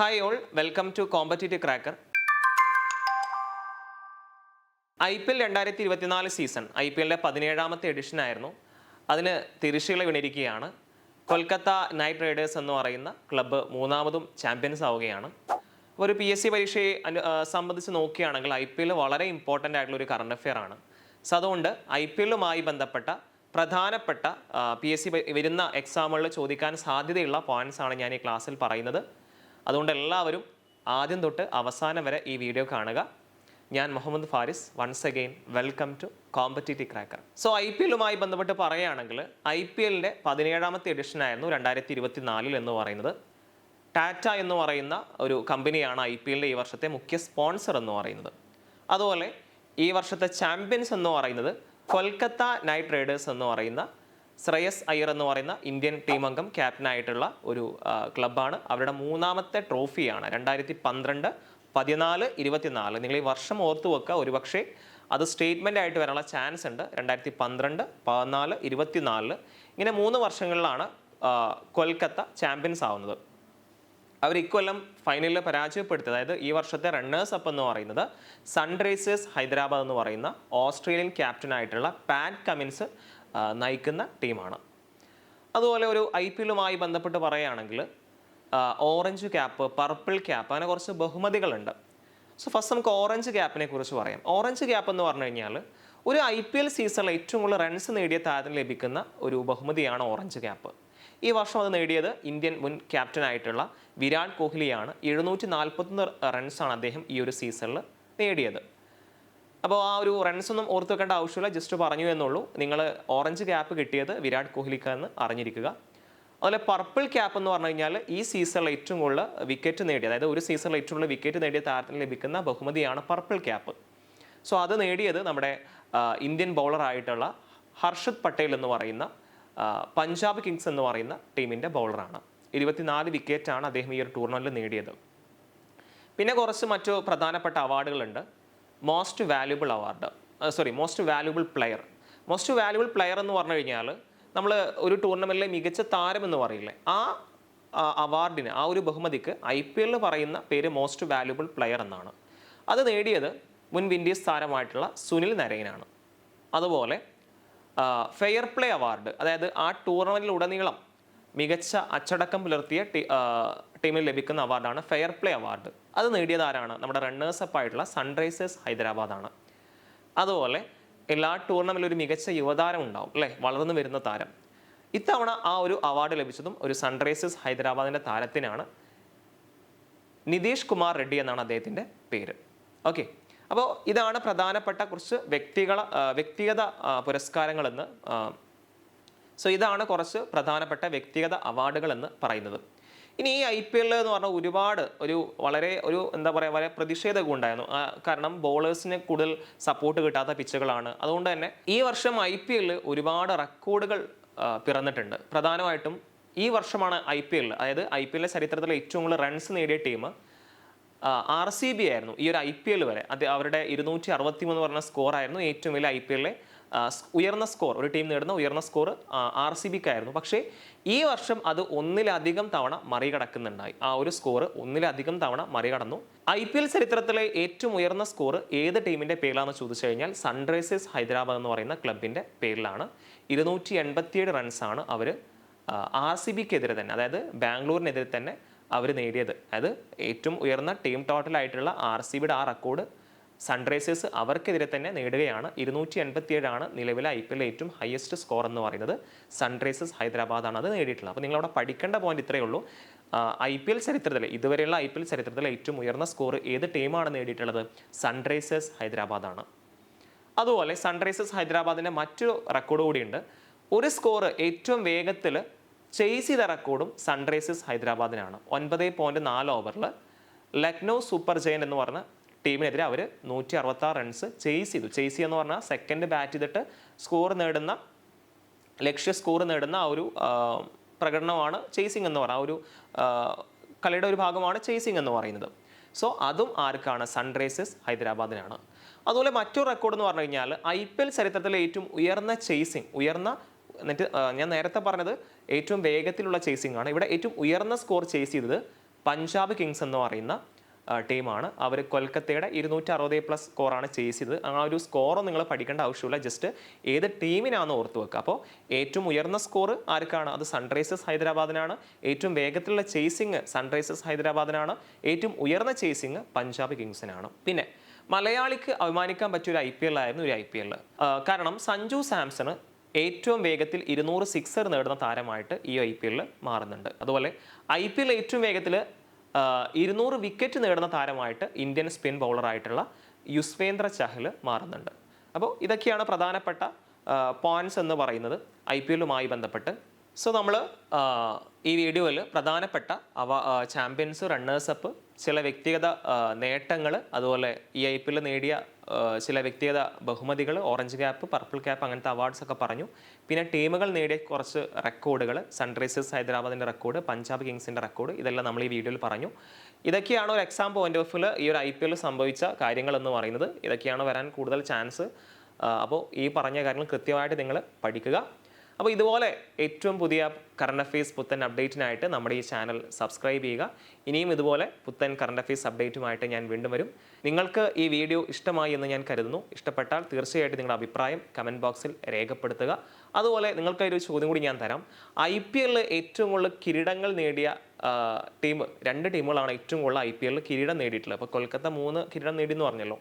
Hi all welcome to competitive cracker I P L രണ്ടായിരത്തി ഇരുപത്തിനാല് season I P എല്ലിന്റെ പതിനേഴാമത്തെ എഡിഷൻ ആയിരുന്നു. അതിന് തിരിശീല വീണിരിക്കുകയാണ് കൊൽക്കത്ത നൈറ്റ് റൈഡേഴ്സ് എന്ന് പറയുന്ന ക്ലബ്ബ് മൂന്നാമതും ചാമ്പ്യൻസ് ആവുകയാണ്. ഒരു പി എസ് സി പരീക്ഷയെ സംബന്ധിച്ച് നോക്കുകയാണെങ്കിൽ ഐ പി എൽ വളരെ ഇമ്പോർട്ടന്റ് ആയിട്ടുള്ള ഒരു കറണ്ട് അഫെയർ ആണ്. സോ അതുകൊണ്ട് ഐ പി എല്ലുമായി ബന്ധപ്പെട്ട പ്രധാനപ്പെട്ട പി എസ് സി വരുന്ന എക്സാമുകളിൽ ചോദിക്കാൻ സാധ്യതയുള്ള പോയിന്റ്സ് ആണ് ഞാൻ ഈ ക്ലാസ്സിൽ പറയുന്നത്. അതുകൊണ്ട് എല്ലാവരും ആദ്യം തൊട്ട് അവസാനം വരെ ഈ വീഡിയോ കാണുക. ഞാൻ Muhammad Faris once again welcome to competitive cracker so I P എല്ലുമായി ബന്ധപ്പെട്ട് പറയുകയാണെങ്കിൽ ഐ പി എല്ലിന്റെ പതിനേഴാമത്തെ എഡിഷൻ ആയിരുന്നു രണ്ടായിരത്തി ഇരുപത്തി നാലിൽ എന്ന് പറയുന്നത്. ടാറ്റ എന്ന് പറയുന്ന ഒരു കമ്പനിയാണ് ഐ പി എല്ലിന്റെ ഈ വർഷത്തെ മുഖ്യ സ്പോൺസർ എന്ന് പറയുന്നത്. അതുപോലെ ഈ വർഷത്തെ ചാമ്പ്യൻസ് എന്ന് പറയുന്നത് കൊൽക്കത്ത നൈറ്റ് റൈഡേഴ്സ് എന്ന് പറയുന്ന ശ്രേയസ് അയ്യർ എന്ന് പറയുന്ന ഇന്ത്യൻ ടീം അംഗം ക്യാപ്റ്റനായിട്ടുള്ള ഒരു ക്ലബ്ബാണ് അവരുടെ മൂന്നാമത്തെ ട്രോഫിയാണ് രണ്ടായിരത്തി പന്ത്രണ്ട് പതിനാല് ഇരുപത്തിനാല്. നിങ്ങൾ ഈ വർഷം ഓർത്തു വെക്കുക ഒരുപക്ഷെ അത് സ്റ്റേറ്റ്മെന്റ് ആയിട്ട് വരാനുള്ള ചാൻസ് ഉണ്ട്. രണ്ടായിരത്തി പന്ത്രണ്ട് പതിനാല് ഇരുപത്തിനാലിൽ ഇങ്ങനെ മൂന്ന് വർഷങ്ങളിലാണ് കൊൽക്കത്ത ചാമ്പ്യൻസ് ആവുന്നത്. അവർ ഇക്കൊല്ലം ഫൈനലിൽ പരാജയപ്പെടുത്തി അതായത് ഈ വർഷത്തെ റണ്ണേഴ്സ് അപ്പ് എന്ന് പറയുന്നത് സൺറൈസേഴ്സ് ഹൈദരാബാദ് എന്ന് പറയുന്ന ഓസ്ട്രേലിയൻ ക്യാപ്റ്റനായിട്ടുള്ള പാറ്റ് കമിൻസ് നയിക്കുന്ന ടീമാണ്. അതുപോലെ ഒരു ഐ പി എല്ലുമായി ബന്ധപ്പെട്ട് പറയുകയാണെങ്കിൽ ഓറഞ്ച് ക്യാപ്പ് പർപ്പിൾ ക്യാപ്പ് അങ്ങനെ കുറച്ച് ബഹുമതികളുണ്ട്. സോ ഫസ്റ്റ് നമുക്ക് ഓറഞ്ച് ക്യാപ്പിനെ കുറിച്ച് പറയാം. ഓറഞ്ച് ക്യാപ്പ് എന്ന് പറഞ്ഞു കഴിഞ്ഞാൽ ഒരു ഐ പി എൽ സീസണിൽ ഏറ്റവും കൂടുതൽ റൺസ് നേടിയ താരത്തിന് ലഭിക്കുന്ന ഒരു ബഹുമതിയാണ് ഓറഞ്ച് ക്യാപ്പ്. ഈ വർഷം അത് നേടിയത് ഇന്ത്യൻ മുൻ ക്യാപ്റ്റനായിട്ടുള്ള വിരാട് കോഹ്ലിയാണ്. എഴുന്നൂറ്റി നാൽപ്പത്തൊന്ന് റൺസാണ് അദ്ദേഹം ഈ ഒരു സീസണിൽ നേടിയത്. അപ്പോൾ ആ ഒരു റൺസ് ഒന്നും ഓർത്ത് വെക്കേണ്ട ആവശ്യമില്ല. ജസ്റ്റ് പറഞ്ഞു എന്നുള്ളൂ. നിങ്ങൾ ഓറഞ്ച് ക്യാപ്പ് കിട്ടിയത് വിരാട് കോഹ്ലിക്കാന്ന് അറിഞ്ഞിരിക്കുക. അതുപോലെ പർപ്പിൾ ക്യാപ്പ് എന്ന് പറഞ്ഞു കഴിഞ്ഞാൽ ഈ സീസണിൽ ഏറ്റവും കൂടുതൽ വിക്കറ്റ് നേടിയ അതായത് ഒരു സീസണിൽ ഏറ്റവും കൂടുതൽ വിക്കറ്റ് നേടിയ താരത്തിന് ലഭിക്കുന്ന ബഹുമതിയാണ് പർപ്പിൾ ക്യാപ്പ് സോ അത് നേടിയത് നമ്മുടെ ഇന്ത്യൻ ബൗളറായിട്ടുള്ള ഹർഷദ് പട്ടേൽ എന്ന് പറയുന്ന പഞ്ചാബ് കിങ്സ് എന്ന് പറയുന്ന ടീമിന്റെ ബൗളറാണ് ഇരുപത്തിനാല് വിക്കറ്റാണ് അദ്ദേഹം ഈ ഒരു ടൂർണമെന്റിൽ നേടിയത്. പിന്നെ കുറച്ച് മറ്റു പ്രധാനപ്പെട്ട അവാർഡുകളുണ്ട് most valuable award sorry most valuable player most valuable player എന്ന് പറഞ്ഞു കഴിഞ്ഞാൽ നമ്മൾ ഒരു ടൂർണമെന്റിലെ മികച്ച താരം എന്ന് പറയില്ലേ? ആ അവാർഡിന് ആ ഒരു ബഹുമതിക്ക് ഐ പി എല്ലിൽ പറയുന്ന പേര് മോസ്റ്റ് വാല്യുബിൾ പ്ലെയർ എന്നാണ്. അത് നേടിയത് മുൻ വിൻഡീസ് താരമായിട്ടുള്ള സുനിൽ നരയനാണ് അതുപോലെ ഫെയർ പ്ലേ അവാർഡ് അതായത് ആ ടൂർണമെന്റിലുടനീളം മികച്ച അച്ചടക്കം പുലർത്തിയ ടീമിന് ലഭിക്കുന്ന അവാർഡാണ് ഫെയർ പ്ലേ അവാർഡ് അത് നേടിയത് ആരാണ് നമ്മുടെ റണ്ണേഴ്സ് അപ്പ് ആയിട്ടുള്ള സൺറൈസേഴ്സ് ഹൈദരാബാദാണ് അതുപോലെ എല്ലാ ടൂർണമെന്റിലും ഒരു മികച്ച യുവതാരം ഉണ്ടാവും അല്ലേ? വളർന്നു വരുന്ന താരം. ഇത്തവണ ആ ഒരു അവാർഡ് ലഭിച്ചതും ഒരു സൺറൈസേഴ്സ് ഹൈദരാബാദിന്റെ താരത്തിനാണ് നിതീഷ് കുമാർ റെഡ്ഡി എന്നാണ് അദ്ദേഹത്തിന്റെ പേര്. ഓക്കെ. അപ്പോൾ ഇതാണ് പ്രധാനപ്പെട്ട കുറച്ച് വ്യക്തികള വ്യക്തിഗത പുരസ്കാരങ്ങളെന്ന് സോ ഇതാണ് കുറച്ച് പ്രധാനപ്പെട്ട വ്യക്തിഗത അവാർഡുകൾ എന്ന് പറയുന്നത്. ഇനി ഈ ഐ പി എൽ എന്ന് പറഞ്ഞാൽ ഒരുപാട് ഒരു വളരെ ഒരു എന്താ പറയുക വളരെ പ്രതിഷേധമൊക്കെ ഉണ്ടായിരുന്നു കാരണം ബോളേഴ്സിന് കൂടുതൽ സപ്പോർട്ട് കിട്ടാത്ത പിച്ചുകളാണ് അതുകൊണ്ട് തന്നെ ഈ വർഷം ഐ പി എല്ലിൽ ഒരുപാട് റെക്കോർഡുകൾ പിറന്നിട്ടുണ്ട്. പ്രധാനമായിട്ടും ഈ വർഷമാണ് ഐ പി എൽ. അതായത് ഐ പി എല്ലിലെ ചരിത്രത്തിലെ ഏറ്റവും കൂടുതൽ റൺസ് നേടിയ ടീം ആർ സി ബി ആയിരുന്നു ഈ ഒരു ഐ പി എൽ വരെ. അത് അവരുടെ ഇരുന്നൂറ്റി അറുപത്തി മൂന്ന് പറഞ്ഞ സ്കോർ ആയിരുന്നു. ഏറ്റവും വലിയ ഐ പി എല്ലിലെ ഉയർന്ന സ്കോർ ഒരു ടീം നേടുന്ന ഉയർന്ന സ്കോർ ആർ സി ബിക്കായിരുന്നു. പക്ഷേ ഈ വർഷം അത് ഒന്നിലധികം തവണ മറികടക്കുന്നുണ്ടായി. ആ ഒരു സ്കോർ ഒന്നിലധികം തവണ മറികടന്നു. ഐ പി എൽ ചരിത്രത്തിലെ ഏറ്റവും ഉയർന്ന സ്കോർ ഏത് ടീമിന്റെ പേരിലാണെന്ന് ചോദിച്ചു കഴിഞ്ഞാൽ സൺറൈസേഴ്സ് ഹൈദരാബാദ് എന്ന് പറയുന്ന ക്ലബിന്റെ പേരിലാണ്. ഇരുന്നൂറ്റി എൺപത്തിയേഴ് റൺസാണ് അവർ ആർ സി ബിക്കെതിരെ തന്നെ അതായത് ബാംഗ്ലൂരിനെതിരെ തന്നെ അവർ നേടിയത്. അതായത് ഏറ്റവും ഉയർന്ന ടീം ടോട്ടലായിട്ടുള്ള ആർ സി ബിയുടെ ആ റെക്കോർഡ് സൺറൈസേഴ്സ് അവർക്കെതിരെ തന്നെ നേടുകയാണ്. ഇരുന്നൂറ്റി എൺപത്തിയേഴാണ് നിലവിലെ ഐ പി എൽ ഏറ്റവും ഹയസ്റ്റ് സ്കോർ എന്ന് പറയുന്നത്. സൺറൈസേഴ്സ് ഹൈദരാബാദാണ് അത് നേടിയിട്ടുള്ളത്. അപ്പോൾ നിങ്ങളവിടെ പഠിക്കേണ്ട പോയിന്റ് ഇത്രയേ ഉള്ളൂ. ഐ പി എൽ ചരിത്രത്തിൽ ഇതുവരെയുള്ള ഐ പി എൽ ചരിത്രത്തിലെ ഏറ്റവും ഉയർന്ന സ്കോർ ഏത് ടീമാണ് നേടിയിട്ടുള്ളത്? സൺറൈസേഴ്സ് ഹൈദരാബാദാണ്. അതുപോലെ സൺറൈസേഴ്സ് ഹൈദരാബാദിന്റെ മറ്റൊരു റെക്കോർഡ് കൂടിയുണ്ട്. ഒരു സ്കോർ ഏറ്റവും വേഗത്തിൽ ചെയ്സ് ചെയ്ത റെക്കോർഡും സൺറൈസേഴ്സ് ഹൈദരാബാദിനാണ്. ഒൻപത് പോയിന്റ് നാല് ഓവറിൽ ലക്നൗ സൂപ്പർ ജയൻ എന്ന് പറഞ്ഞ ടീമിനെതിരെ അവർ നൂറ്റി അറുപത്തി ആറ് റൺസ് ചേസ് ചെയ്തു. ചേസ് ചെയ്യുക എന്ന് പറഞ്ഞാൽ സെക്കൻഡ് ബാറ്റ് ചെയ്തിട്ട് സ്കോർ നേടുന്ന ലക്ഷ്യ സ്കോർ നേടുന്ന ആ ഒരു പ്രകടനമാണ് ചേസിങ് എന്ന് പറയുന്നത്. ആ ഒരു കളിയുടെ ഒരു ഭാഗമാണ് ചേസിംഗ് എന്ന് പറയുന്നത്. സോ അതും ആർക്കാണ്? സൺറൈസേഴ്സ് ഹൈദരാബാദിനാണ്. അതുപോലെ മറ്റൊരു റെക്കോർഡ് എന്ന് പറഞ്ഞു കഴിഞ്ഞാൽ ഐ പി എൽ ചരിത്രത്തിലെ ഏറ്റവും ഉയർന്ന ചേസിംഗ് ഉയർന്ന എന്നിട്ട് ഞാൻ നേരത്തെ പറഞ്ഞത് ഏറ്റവും വേഗത്തിലുള്ള ചേസിംഗ് ആണ്. ഇവിടെ ഏറ്റവും ഉയർന്ന സ്കോർ ചേസ് ചെയ്തത് പഞ്ചാബ് കിങ്സ് എന്ന് പറയുന്ന ടീമാണ്. അവർ കൊൽക്കത്തയുടെ ഇരുന്നൂറ്റി അറുപത് പ്ലസ് സ്കോറാണ് ചേസ് ചെയ്തത്. ആ ഒരു സ്കോർ നിങ്ങൾ പഠിക്കേണ്ട ആവശ്യമില്ല. ജസ്റ്റ് ഏത് ടീമിനാണെന്ന് ഓർത്ത് വെക്കുക. അപ്പോൾ ഏറ്റവും ഉയർന്ന സ്കോർ ആർക്കാണ്? അത് സൺറൈസേഴ്സ് ഹൈദരാബാദിനാണ്. ഏറ്റവും വേഗത്തിലുള്ള ചേസിങ് സൺറൈസേഴ്സ് ഹൈദരാബാദിനാണ്. ഏറ്റവും ഉയർന്ന ചേസിങ് പഞ്ചാബ് കിങ്സിനാണ്. പിന്നെ മലയാളിക്ക് അഭിമാനിക്കാൻ പറ്റിയ ഒരു ഐ പി എൽ ആയിരുന്നു ഒരു ഐ പി എൽ കാരണം സഞ്ജു സാംസണ് ഏറ്റവും വേഗത്തിൽ ഇരുന്നൂറ് സിക്സർ നേടുന്ന താരമായിട്ട് ഈ ഐ പി എല്ലിൽ മാറുന്നുണ്ട്. അതുപോലെ ഐ പി എൽ ഏറ്റവും വേഗത്തിൽ ഇരുന്നൂറ് വിക്കറ്റ് നേടുന്ന താരമായിട്ട് ഇന്ത്യൻ സ്പിൻ ബൗളറായിട്ടുള്ള യുസ്വേന്ദ്ര ചഹൽ മാറുന്നുണ്ട്. അപ്പോൾ ഇതൊക്കെയാണ് പ്രധാനപ്പെട്ട പോയിന്റ്സ് എന്ന് പറയുന്നത്. ഐ പി എല്ലുമായി ബന്ധപ്പെട്ട് സോ നമ്മൾ ഈ വീഡിയോയിൽ പ്രധാനപ്പെട്ട അവ ചാമ്പ്യൻസ് റണ്ണേഴ്സ് അപ്പ് ചില വ്യക്തിഗത നേട്ടങ്ങൾ അതുപോലെ ഈ ഐ പി എൽ നേടിയ ചില വ്യക്തിഗത ബഹുമതികൾ ഓറഞ്ച് ക്യാപ്പ് പർപ്പിൾ ക്യാപ്പ് അങ്ങനത്തെ അവാർഡ്സ് ഒക്കെ പറഞ്ഞു. പിന്നെ ടീമുകൾ നേടിയ കുറച്ച് റെക്കോർഡുകൾ സൺറൈസേഴ്സ് ഹൈദരാബാദിന്റെ റെക്കോർഡ് പഞ്ചാബ് കിങ്സിന്റെ റെക്കോർഡ് ഇതെല്ലാം നമ്മൾ ഈ വീഡിയോയിൽ പറഞ്ഞു. ഇതൊക്കെയാണ് ഒരു എക്സാം പോയിന്റ് ഓഫ് ഈ ഒരു ഐ പി എല്ലിൽ സംഭവിച്ച കാര്യങ്ങൾ എന്ന് പറയുന്നത്. ഇതൊക്കെയാണ് വരാൻ കൂടുതൽ ചാൻസ് അപ്പോൾ ഈ പറഞ്ഞ കാര്യങ്ങൾ കൃത്യമായിട്ട് നിങ്ങൾ പഠിക്കുക. അപ്പോൾ ഇതുപോലെ ഏറ്റവും പുതിയ കറണ്ട് അഫയേഴ്സ് പുത്തൻ അപ്ഡേറ്റിനായിട്ട് നമ്മുടെ ഈ ചാനൽ സബ്സ്ക്രൈബ് ചെയ്യുക. ഇനിയും ഇതുപോലെ പുത്തൻ കറണ്ട് അഫയേഴ്സ് അപ്ഡേറ്റുമായിട്ട് ഞാൻ വീണ്ടും വരും. നിങ്ങൾക്ക് ഈ വീഡിയോ ഇഷ്ടമായി എന്ന് ഞാൻ കരുതുന്നു. ഇഷ്ടപ്പെട്ടാൽ തീർച്ചയായിട്ടും നിങ്ങളുടെ അഭിപ്രായം കമന്റ് ബോക്സിൽ രേഖപ്പെടുത്തുക. അതുപോലെ നിങ്ങൾക്ക് ഒരു ചോദ്യം കൂടി ഞാൻ തരാം. ഐ പി എല്ലിൽ ഏറ്റവും കൂടുതൽ കിരീടങ്ങൾ നേടിയ ടീം രണ്ട് ടീമുകളാണ് ഏറ്റവും കൂടുതൽ ഐ പി എല്ലിൽ കിരീടം നേടിയിട്ടുള്ളത്. അപ്പോൾ കൊൽക്കത്ത മൂന്ന് കിരീടം നേടി എന്ന് പറഞ്ഞല്ലോ.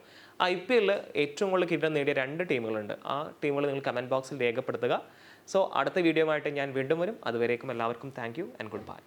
ഐ പി എല്ലിൽ ഏറ്റവും കൂടുതൽ കിരീടം നേടിയ രണ്ട് ടീമുകളുണ്ട് ആ ടീമുകൾ നിങ്ങൾ കമന്റ് ബോക്സിൽ രേഖപ്പെടുത്തുക. സോ അടുത്ത വീഡിയോ ആയിട്ട് ഞാൻ വീണ്ടും വരും. അതുവരേക്കും എല്ലാവർക്കും thank you and good bye